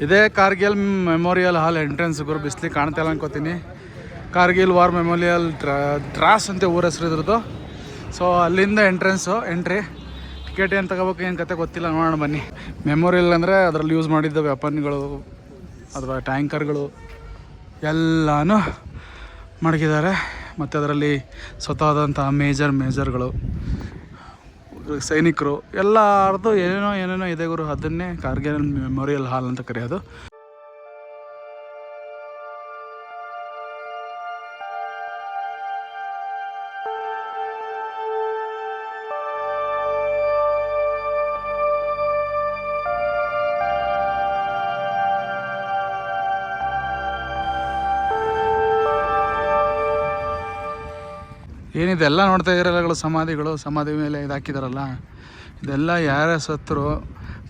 ಇದೇ ಕಾರ್ಗಿಲ್ ಮೆಮೋರಿಯಲ್ ಹಾಲ್ ಎಂಟ್ರೆನ್ಸ್ ಗುರು, ಬಿಸ್ಲಿಗೆ ಕಾಣ್ತಾ ಇಲ್ಲ ಅನ್ಕೋತೀನಿ. ಕಾರ್ಗಿಲ್ ವಾರ್ ಮೆಮೋರಿಯಲ್ ಡ್ರಾಸ್ ಅಂತ ಊರ ಹೆಸರು ಇದ್ರದ್ದು. ಸೊ ಅಲ್ಲಿಂದ ಎಂಟ್ರೆನ್ಸು ಎಂಟ್ರಿ ಟಿಕೆಟ್ ಏನು ತಗೋಬೇಕು, ಏನು ಕತೆ ಗೊತ್ತಿಲ್ಲ, ನೋಡೋಣ ಬನ್ನಿ. ಮೆಮೋರಿಯಲ್ ಅಂದರೆ ಅದರಲ್ಲಿ ಯೂಸ್ ಮಾಡಿದ್ದ ವೆಪನ್ಗಳು ಅಥವಾ ಟ್ಯಾಂಕರ್ಗಳು ಎಲ್ಲನೂ ಮಡಗಿದ್ದಾರೆ. ಮತ್ತು ಅದರಲ್ಲಿ ಸ್ವತಃದಂತಹ ಮೇಜರ್ ಮೇಜರ್ಗಳು ಸೈನಿಕರು ಎಲ್ಲರದ್ದು ಏನೇನೋ ಏನೇನೋ ಇದೆ ಗುರು. ಅದನ್ನೇ ಕಾರ್ಗಿಲ್ ಮೆಮೋರಿಯಲ್ ಹಾಲ್ ಅಂತ ಕರೆಯೋದು. ಏನಿದೆಲ್ಲ ನೋಡ್ತಾ ಇದ್ದೀರಲ್ಲಗಳು ಸಮಾಧಿಗಳು, ಸಮಾಧಿ ಮೇಲೆ ಇದಾಕಿದಾರಲ್ಲ ಇದೆಲ್ಲ ಯಾರ್ಯಾರ ಸತ್ತರು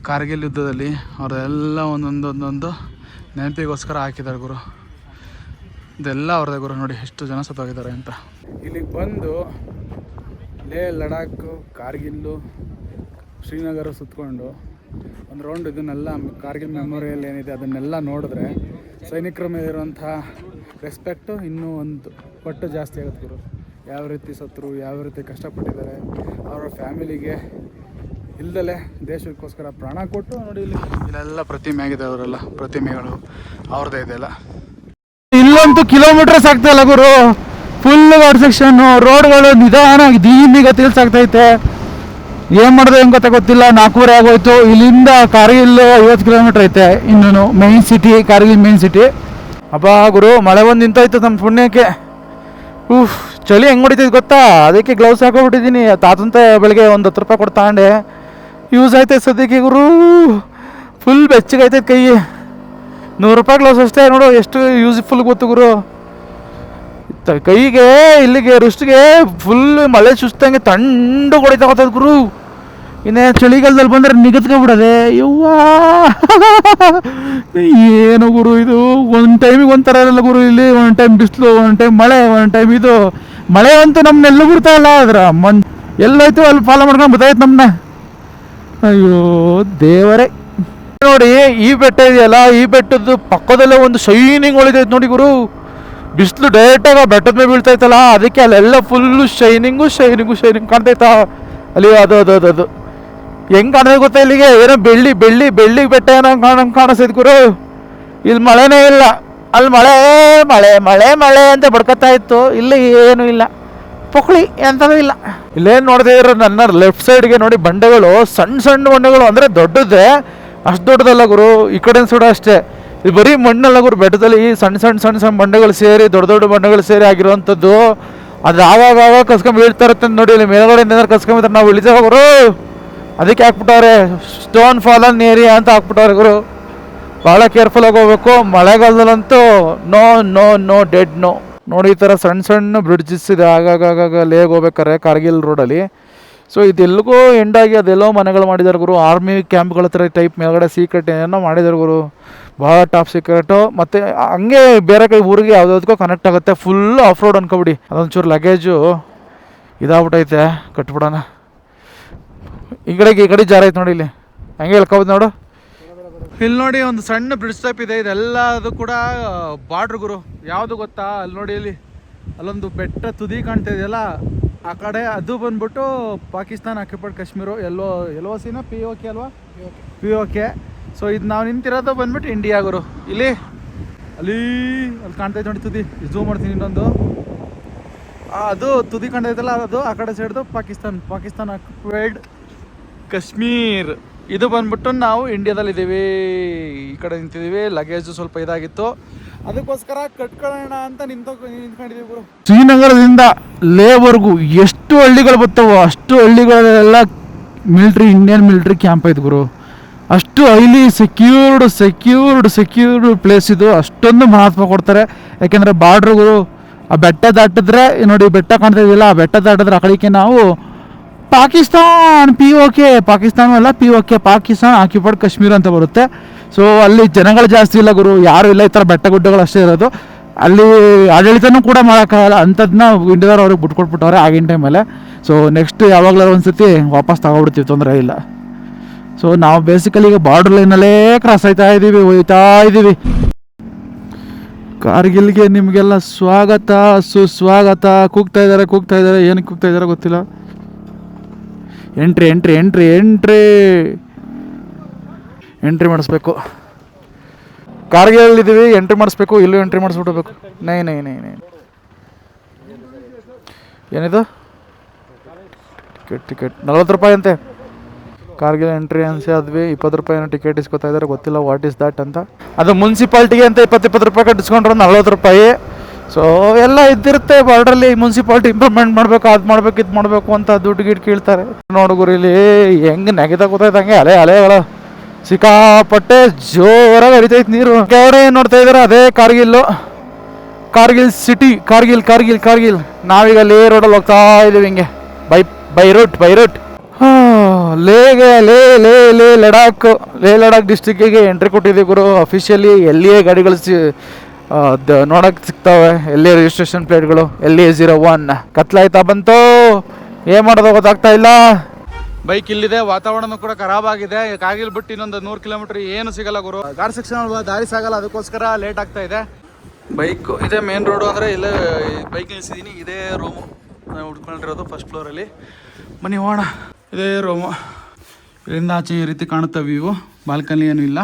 ಕಾರ್ಗಿಲ್ ಯುದ್ಧದಲ್ಲಿ? ಅವ್ರದೆಲ್ಲ ಒಂದೊಂದೊಂದೊಂದು ಒಂದೊಂದು ನೆನಪಿಗೋಸ್ಕರ ಹಾಕಿದ್ದಾರೆ ಗುರು. ಇದೆಲ್ಲ ಅವ್ರದ್ದೇ ಗುರು ನೋಡಿ, ಎಷ್ಟು ಜನ ಸತ್ತೋಗಿದ್ದಾರೆ ಅಂತ. ಇಲ್ಲಿಗೆ ಬಂದು ಲೇ ಲಡಾಖು, ಕಾರ್ಗಿಲ್ಲು, ಶ್ರೀನಗರ ಸುತ್ತಕೊಂಡು ಒಂದು ರೌಂಡ್ ಇದನ್ನೆಲ್ಲ ಕಾರ್ಗಿಲ್ ಮೆಮೋರಿಯಲ್ ಏನಿದೆ ಅದನ್ನೆಲ್ಲ ನೋಡಿದ್ರೆ ಸೈನಿಕರ ಮೇಲೆ ಇರುವಂಥ ರೆಸ್ಪೆಕ್ಟು ಇನ್ನೂ ಒಂದು, ಪಟ್ಟು ಜಾಸ್ತಿ ಆಗುತ್ತೆ ಗುರು. ಯಾವ ರೀತಿ ಸತ್ರು, ಯಾವ ರೀತಿ ಕಷ್ಟಪಟ್ಟಿದ್ದಾರೆ, ಅವರ ಫ್ಯಾಮಿಲಿಗೆ ಇಲ್ದಲೆ ದೇಶಕ್ಕೋಸ್ಕರ ಪ್ರಾಣ ಕೊಟ್ಟು ನೋಡಿ ಇಲ್ಲಿ ಇಲ್ಲೆಲ್ಲ ಪ್ರತಿಮೆ ಆಗಿದೆ ಅವರೆಲ್ಲ, ಪ್ರತಿಮೆಗಳು, ಅವ್ರದ್ದೇ ಇದೆಲ್ಲ ಇಲ್ಲಂತೂ ಕಿಲೋಮೀಟರ್ ಸಾಕ್ತಾ ಇಲ್ಲ ಗುರು. ಫುಲ್ ರೋಡ್ ಸೆಕ್ಷನ್ ರೋಡ್ಗಳು ನಿಧಾನಾಗಿ ಧೀಮಿಗೆ ತಿಳಿಸಾಗ್ತೈತೆ ಏನು ಮಾಡೋದು ಹೆಂಗೆ ಗೊತ್ತಾ ಗೊತ್ತಿಲ್ಲ, ನಾಲ್ಕೂವರೆ ಆಗೋಯ್ತು. ಇಲ್ಲಿಂದ ಕಾರ್ಗಿಲ್ ಐವತ್ತು ಕಿಲೋಮೀಟ್ರ್ ಐತೆ ಇನ್ನೂ main city Kargil main city ಅಬ್ಬಾ ಗುರು, ಮಳೆ ಬಂದು ನಿಂತೋಯ್ತು ನಮ್ಮ ಪುಣ್ಯಕ್ಕೆ. ಉಫ್ ಚಳಿ ಹೆಂಗೆ ಹೊಡಿತೈತೆ ಗೊತ್ತಾ? ಅದಕ್ಕೆ ಗ್ಲೌಸ್ ಹಾಕೊಂಡ್ಬಿಟ್ಟಿದ್ದೀನಿ ತಾತಂತ ಬೆಳಗ್ಗೆ ಒಂದು ಹತ್ತು ರೂಪಾಯಿ ಕೊಟ್ಟು ತಗೊಂಡೆ. ಯೂಸ್ ಆಯ್ತೈತೆ ಸದ್ಯಕ್ಕೆ ಗುರು. ಫುಲ್ ಬೆಚ್ಚಗೈತೈತೆ ಕೈ. ನೂರು ರೂಪಾಯಿ ಗ್ಲೌಸ್ ಅಷ್ಟೇ ನೋಡು, ಎಷ್ಟು ಯೂಸ್ಫುಲ್ ಗೊತ್ತು ಗುರು. ಕೈಗೆ, ಇಲ್ಲಿಗೆ ರುಷ್ಟಿಗೆ ಫುಲ್ ಮಳೆ ಸುಸ್ತಂಗೆ ತಂಡು ಹೊಡಿತಾ ಹೋಗ್ತದೆ ಗುರು. ಇನ್ನೇ ಚಳಿಗಾಲದಲ್ಲಿ ಬಂದರೆ ನಿಗತ್ಕೊಬಿಡದೆ ಯವ್ವಾ. ಏನು ಗುರು ಇದು? ಒಂದು ಟೈಮಿಗೆ ಒಂಥರ ಇರಲ್ಲ ಗುರು ಇಲ್ಲಿ. ಒಂದು ಟೈಮ್ ಬಿಸಿಲು, ಒಂದು ಟೈಮ್ ಮಳೆ, ಒಂದು ಟೈಮ್ ಇದು. ಮಳೆ ಅಂತೂ ನಮ್ಮನ್ನೆಲ್ಲೂ ಬಿಡ್ತಾ ಇಲ್ಲ ಅದ್ರ ಮನ್ ಎಲ್ಲೋಯ್ತು, ಅಲ್ಲಿ ಫಾಲೋ ಮಾಡ್ಕೊಂಡು ಬತ್ತಾಯ್ತು ನಮ್ಮನ್ನ ಅಯ್ಯೋ ದೇವರೇ. ನೋಡಿ, ಈ ಬೆಟ್ಟ ಇದೆಯಲ್ಲ, ಈ ಬೆಟ್ಟದ ಪಕ್ಕದಲ್ಲೇ ಒಂದು ಶೈನಿಂಗ್ ಉಳಿದೈತೆ ನೋಡಿ ಗುರು. ಬಿಸಿಲು ಡೈರೆಕ್ಟಾಗಿ ಆ ಬೆಟ್ಟದ ಮೇಲೆ ಬೀಳ್ತೈತಲ್ಲ, ಅದಕ್ಕೆ ಅಲ್ಲೆಲ್ಲ ಫುಲ್ಲು ಶೈನಿಂಗು ಶೈನಿಂಗು ಶೈನಿಂಗ್ ಕಾಣ್ತೈತಾ? ಅಲ್ಲಿ ಅದು ಅದು ಅದು ಅದು. ಹೆಂಗ್ ಕಾಣೋದು ಗೊತ್ತಾ ಇಲ್ಲಿಗೆ? ಏನೋ ಬೆಳ್ಳಿ ಬೆಳ್ಳಿ ಬೆಳ್ಳಿ ಬೆಟ್ಟ ಏನೋ ಕಾಣ ಕಾಣಿಸ್ತೈತೆ ಗುರು. ಇಲ್ಲಿ ಮಳೆನೇ ಇಲ್ಲ. ಅಲ್ಲಿ ಮಳೆ ಮಳೆ ಮಳೆ ಮಳೆ ಅಂತ ಬಡ್ಕತ್ತಾ ಇತ್ತು. ಇಲ್ಲಿ ಏನೂ ಇಲ್ಲ. ಪೊಕ್ಳಿ ಎಂಥದೂ ಇಲ್ಲ. ಇಲ್ಲೇನು ನೋಡ್ತಾ ಇರೋ ನನ್ನ ಲೆಫ್ಟ್ ಸೈಡ್ಗೆ ನೋಡಿ ಬಂಡೆಗಳು ಸಣ್ಣ ಸಣ್ಣ ಬಂಡೆಗಳು ಅಂದರೆ ದೊಡ್ಡದೇ. ಅಷ್ಟು ದೊಡ್ಡದಲ್ಲ ಗುರು, ಈ ಕಡೆ ಸುಡ ಅಷ್ಟೇ. ಇದು ಬರೀ ಮಣ್ಣಲ್ಲ ಗುರು, ಬೆಟ್ಟದಲ್ಲಿ ಸಣ್ಣ ಸಣ್ಣ ಸಣ್ಣ ಸಣ್ಣ ಬಂಡೆಗಳು ಸೇರಿ, ದೊಡ್ಡ ದೊಡ್ಡ ಬಂಡೆಗಳು ಸೇರಿ ಆಗಿರುವಂಥದ್ದು. ಅದು ಆವಾಗ ಆವಾಗ ಕಸ್ಕೊಂಡ್ ನೋಡಿ, ಇಲ್ಲಿ ಮೇಲ್ಗಡೆ ಏನಾದ್ರು ಕಸ್ಕೊಂಬಿದ್ರೆ ನಾವು ಇಳಿತೇವೆ ಗುರು ಅದಕ್ಕೆ ಹಾಕ್ಬಿಟ್ಟವ್ರೆ. ಸ್ಟೋನ್ ಫಾಲನ್ ಏರಿಯಾ ಅಂತ ಹಾಕ್ಬಿಟ್ಟವ್ರೆ ಗುರು. ಭಾಳ ಕೇರ್ಫುಲ್ ಆಗಿ ಹೋಗ್ಬೇಕು. ಮಳೆಗಾಲದಲ್ಲಂತೂ no no no, dead no. ನೋಡಿ, ಈ ಥರ ಸಣ್ಣ ಸಣ್ಣ ಬ್ರಿಡ್ಜಸ್ ಇದೆ. ಆಗಾಗ ಲೇಗ್ ಹೋಗ್ಬೇಕಾರೆ ಕಾರ್ಗಿಲ್ ರೋಡಲ್ಲಿ. ಸೊ, ಇದೆಲ್ಗೂ ಎಂಡಾಗಿ ಅದೆಲ್ಲೋ ಮನೆಗಳು ಮಾಡಿದ್ದಾರೆ ಗುರು. ಆರ್ಮಿ ಕ್ಯಾಂಪ್ಗಳ ಹತ್ರ ಟೈಪ್ ಮೇಲ್ಗಡೆ ಸೀಕ್ರೆಟ್ ಏನೋ ಮಾಡಿದ್ದಾರೆ ಗುರು. ಭಾಳ ಟಾಪ್ ಸೀಕ್ರೆಟು ಮತ್ತು ಹಂಗೆ ಬೇರೆ ಕೈ ಊರಿಗೆ ಯಾವುದಾದಕ್ಕೋ ಕನೆಕ್ಟ್ ಆಗುತ್ತೆ. ಫುಲ್ ಆಫ್ ರೋಡ್ ಅನ್ಕೊಬಿಡಿ. ಅದೊಂಚೂರು ಲಗೇಜು ಇದಾಗ್ಬಿಟ್ಟೈತೆ ಕಟ್ಬಿಡೋಣ. ಈ ಕಡೆಗೆ ಈ ಕಡೆ ಜಾರೈತೆ ನೋಡಿ ಇಲ್ಲಿ. ಹಂಗೆ ಹೇಳ್ಕೊಬೋದು ನೋಡು. ಇಲ್ಲಿ ನೋಡಿ ಒಂದು ಸಣ್ಣ ಬ್ರಿಡ್ಜ್ ಟೈಪ್ ಇದೆ. ಇದೆಲ್ಲದು ಕೂಡ ಬಾರ್ಡ್ರ್ ಗುರು. ಯಾವುದು ಗೊತ್ತಾ? ಅಲ್ಲಿ ನೋಡಿ ಇಲ್ಲಿ, ಅಲ್ಲೊಂದು ಬೆಟ್ಟ ತುದಿ ಕಾಣ್ತಾ ಇದೆಯಲ್ಲ, ಆ ಕಡೆ ಅದು ಬಂದ್ಬಿಟ್ಟು ಪಾಕಿಸ್ತಾನ ಆಕ್ಯುಪೈಡ್ ಕಾಶ್ಮೀರ, ಎಲ್ಲೋ ಎಲ್ಲೋ ಸಿನ ಪಿ ಓ ಕೆ ಅಲ್ವಾ? ಪಿ ಓ ಕೆ ಸೊ ಇದು ನಾವು ನಿಂತಿರೋದು ಬಂದ್ಬಿಟ್ಟು ಇಂಡಿಯಾ ಗುರು. ಇಲ್ಲಿ, ಅಲ್ಲಿ ಅಲ್ಲಿ ಕಾಣ್ತಾ ಇದೆ ನೋಡಿ ತುದಿ. ಝೂಮ್ ಮಾಡ್ತೀನಿ ಇನ್ನೊಂದು. ಅದು ತುದಿ ಕಾಣ್ತೈತಲ್ಲ ಅದು ಆ ಕಡೆ ಸೈಡ್ದು ಪಾಕಿಸ್ತಾನ್ ಪಾಕಿಸ್ತಾನ್ ಆಕ್ಯುಪೈಡ್ ಕಾಶ್ಮೀರ್. ಇದು ಬಂದ್ಬಿಟ್ಟು ನಾವು ಇಂಡಿಯಾದಲ್ಲಿ ಇದ್ದೀವಿ ಈ ಕಡೆ ನಿಂತಿದ್ದೀವಿ. ಲಗೇಜು ಸ್ವಲ್ಪ ಇದಾಗಿತ್ತು. ಅದಕ್ಕೋಸ್ಕರ ಕಟ್ಕೊಳ್ಳೋಣ ಅಂತ ನಿಂತ ನಿಂತ್ಕೊಂಡಿದ್ದೀವಿ ಗುರು. ಶ್ರೀನಗರದಿಂದ ಲೇವರ್ಗೂ ಎಷ್ಟು ಹಳ್ಳಿಗಳು ಬರ್ತಾವೋ ಅಷ್ಟು ಹಳ್ಳಿಗಳಲ್ಲೆಲ್ಲ ಮಿಲ್ಟ್ರಿ ಇಂಡಿಯನ್ ಮಿಲ್ಟ್ರಿ ಕ್ಯಾಂಪ್ ಐತೆ ಗುರು. ಅಷ್ಟು highly secured secured secured place ಇದು. ಅಷ್ಟೊಂದು ಮಹತ್ವ ಕೊಡ್ತಾರೆ. ಯಾಕೆಂದರೆ ಬಾರ್ಡ್ರುಗಳು ಆ ಬೆಟ್ಟ ದಾಟಿದ್ರೆ ನೋಡಿ ಬೆಟ್ಟ ಕಾಣ್ತಾ ಇದೆಯಲ್ಲ, ಆ ಬೆಟ್ಟ ದಾಟಿದ್ರೆ ಆ ಕಡೆಗೆ ನಾವು Pakistan P O K Pakistan ಅಲ್ಲ P O K Pakistan, occupied Kashmir ಅಂತ ಬರುತ್ತೆ. ಸೊ ಅಲ್ಲಿ ಜನಗಳು ಜಾಸ್ತಿ ಇಲ್ಲ ಗುರು, ಯಾರು ಇಲ್ಲ, ಈ ಥರ ಬೆಟ್ಟ ಗುಡ್ಡಗಳು ಅಷ್ಟೇ ಇರೋದು. ಅಲ್ಲಿ ಆಡಳಿತನೂ ಕೂಡ ಮಾಡೋಕ್ಕಾಗಲ್ಲ ಅಂಥದ್ದನ್ನ ಇಂಡಿಯಾದವ್ರು ಅವ್ರಿಗೆ ಬಿಟ್ಕೊಟ್ಬಿಟ್ಟವ್ರೆ ಆಗಿನ ಟೈಮಲ್ಲೇ ಸೊ ನೆಕ್ಸ್ಟ್ ಯಾವಾಗಲಾರು ಒಂದು ಸತಿ ವಾಪಸ್ ತಗೊಬಿಡ್ತೀವಿ ತೊಂದರೆ ಇಲ್ಲ. ಸೊ ನಾವು ಬೇಸಿಕಲಿ ಈಗ ಬಾರ್ಡರ್ ಲೈನಲ್ಲೇ ಕ್ರಾಸ್ ಆಯ್ತಾ ಇದ್ದೀವಿ ಹೋಯ್ತಾ ಇದ್ದೀವಿ ಕಾರ್ಗಿಲ್ಗೆ ನಿಮಗೆಲ್ಲ ಸ್ವಾಗತ, ಸುಸ್ವಾಗತ. ಕೂಗ್ತಾ ಇದ್ದಾರೆ ಕೂಗ್ತಾ ಇದ್ದಾರೆ ಏನಕ್ಕೆ ಕೂಗ್ತಾ ಇದ್ದಾರೆ ಗೊತ್ತಿಲ್ಲ. Entry entry entry entry entry ಮಾಡಿಸ್ಬೇಕು. ಕಾರ್ಗಿಲಲ್ಲಿದ್ದೀವಿ ಎಂಟ್ರಿ ಮಾಡಿಸ್ಬೇಕು, ಇಲ್ಲೂ ಎಂಟ್ರಿ ಮಾಡಿಸ್ಬಿಡ್ಬೇಕು. ನೈ ನೈ ನೈ ನೈ. ಏನಿದು? ಟಿಕೆಟ್ ಟಿಕೆಟ್ ನಲ್ವತ್ತು ರೂಪಾಯಿ ಅಂತೆ. ಕಾರ್ಗಿಲ್ ಎಂಟ್ರಿ ಅನ್ಸಿ ಆದ್ವಿ. ಇಪ್ಪತ್ತು ರೂಪಾಯಿ ಏನೋ ಟಿಕೆಟ್ ಇಸ್ಕೊತಾ ಇದ್ದಾರೆ. ಗೊತ್ತಿಲ್ಲ ವಾಟ್ ಇಸ್ ದಟ್ ಅಂತ. ಅದು ಮುನ್ಸಿಪಾಲ್ಟಿಗೆ ಅಂತ ಇಪ್ಪತ್ತು ಇಪ್ಪತ್ತು ರೂಪಾಯಿ ಕಟ್ಟಿಸ್ಕೊಂಡ್ರೆ ನಲ್ವತ್ತು ರೂಪಾಯಿ. ಸೊ ಎಲ್ಲ ಇದ್ದಿರುತ್ತೆ ಬಾರ್ಡ್ರಲ್ಲಿ ಮುನ್ಸಿಪಾಲ್ಟಿ ಇಂಪ್ರೂವ್ಮೆಂಟ್ ಮಾಡಬೇಕು, ಅದು ಮಾಡಬೇಕು, ಇದು ಮಾಡಬೇಕು ಅಂತ ದುಡ್ಡು ಗಿಡ್ ಕೇಳ್ತಾರೆ. ಇಲ್ಲಿ ಹೆಂಗೆ ನೆಗೆದ ಗೊತ್ತಾಯ್ತಂಗೆ ಅಲೆ, ಅಲೆಗಳ. ಸಿಕ್ಕಾಪಟ್ಟೆ ಜೋರಾಗಿ ಹರಿತೈತೆ ನೀರು. ಅವರೇ ನೋಡ್ತಾ ಇದ್ದಾರೆ ಅದೇ ಕಾರ್ಗಿಲ್ಲು. ಕಾರ್ಗಿಲ್ ಸಿಟಿ, ಕಾರ್ಗಿಲ್ ಕಾರ್ಗಿಲ್ ಕಾರ್ಗಿಲ್. ನಾವೀಗ ಲೇ ರೋಡಲ್ಲಿ ಹೋಗ್ತಾ ಇದೀವಿ ಹಿಂಗೆ. ಬೈ ಬೈ ರೂಟ್, ಬೈ ಲೇಗೆ ಲೇ ಲೇ ಲೇ ಲಡಾಖ್. ಲೇ ಲಡಾಖ್ ಡಿಸ್ಟಿಕ್ಕಿಗೆ ಎಂಟ್ರಿ ಕೊಟ್ಟಿದ್ದೀವಿ ಗುರು. ಅಫಿಷಿಯಲಿ ಎಲ್ಲಿಯೇ ಗಾಡಿಗಳು ನೋಡಕ್ಕೆ ಸಿಗ್ತಾವೆ. ಎಲ್ಲಿ ರಿಜಿಸ್ಟ್ರೇಷನ್ ಪ್ಲೇಟ್ಗಳು ಎಲ್ಲಿ ಜೀರೋ ಒನ್ ಕತ್ಲಾಯ್ತಾ ಬಂತು? ಏನು ಮಾಡೋದು ಗೊತ್ತಾಗ್ತಾ ಇಲ್ಲ. ಬೈಕ್ ಇಲ್ಲಿದೆ ವಾತಾವರಣ ಕೂಡ ಖರಾಬ್ ಆಗಿದೆ. ಕಾಗಿಲ್ ಬಿಟ್ಟು ಇನ್ನೊಂದು ನೂರು ಕಿಲೋಮೀಟರ್ ಏನು ಸಿಗಲ್ಲ ಗುರು. ಗಾರ್ ಸೆಕ್ಷನ್ ಅಲ್ವಾ? ದಾರಿ ಸಾಗಲ್ಲ ಅದಕ್ಕೋಸ್ಕರ ಲೇಟ್ ಆಗ್ತಾ ಇದೆ. ಬೈಕ್ ಇದೆ ಮೇನ್ ರೋಡು ಅಂದರೆ ಇಲ್ಲೇ ಬೈಕ್ ನಿಲ್ಸಿದ್ದೀನಿ. ಇದೇ ರೂಮು ನಾವು ಉಡ್ಕೊಂಡಿರೋದು ಫಸ್ಟ್ ಫ್ಲೋರಲ್ಲಿ ಬನ್ನಿ ಹೋಗೋಣ. ಇದೇ ರೂಮು ಇಲ್ಲಿಂದ ಆಚೆ ಈ ರೀತಿ ಕಾಣುತ್ತೆ ವ್ಯೂ ಬಾಲ್ಕನಿ ಏನು ಇಲ್ಲ.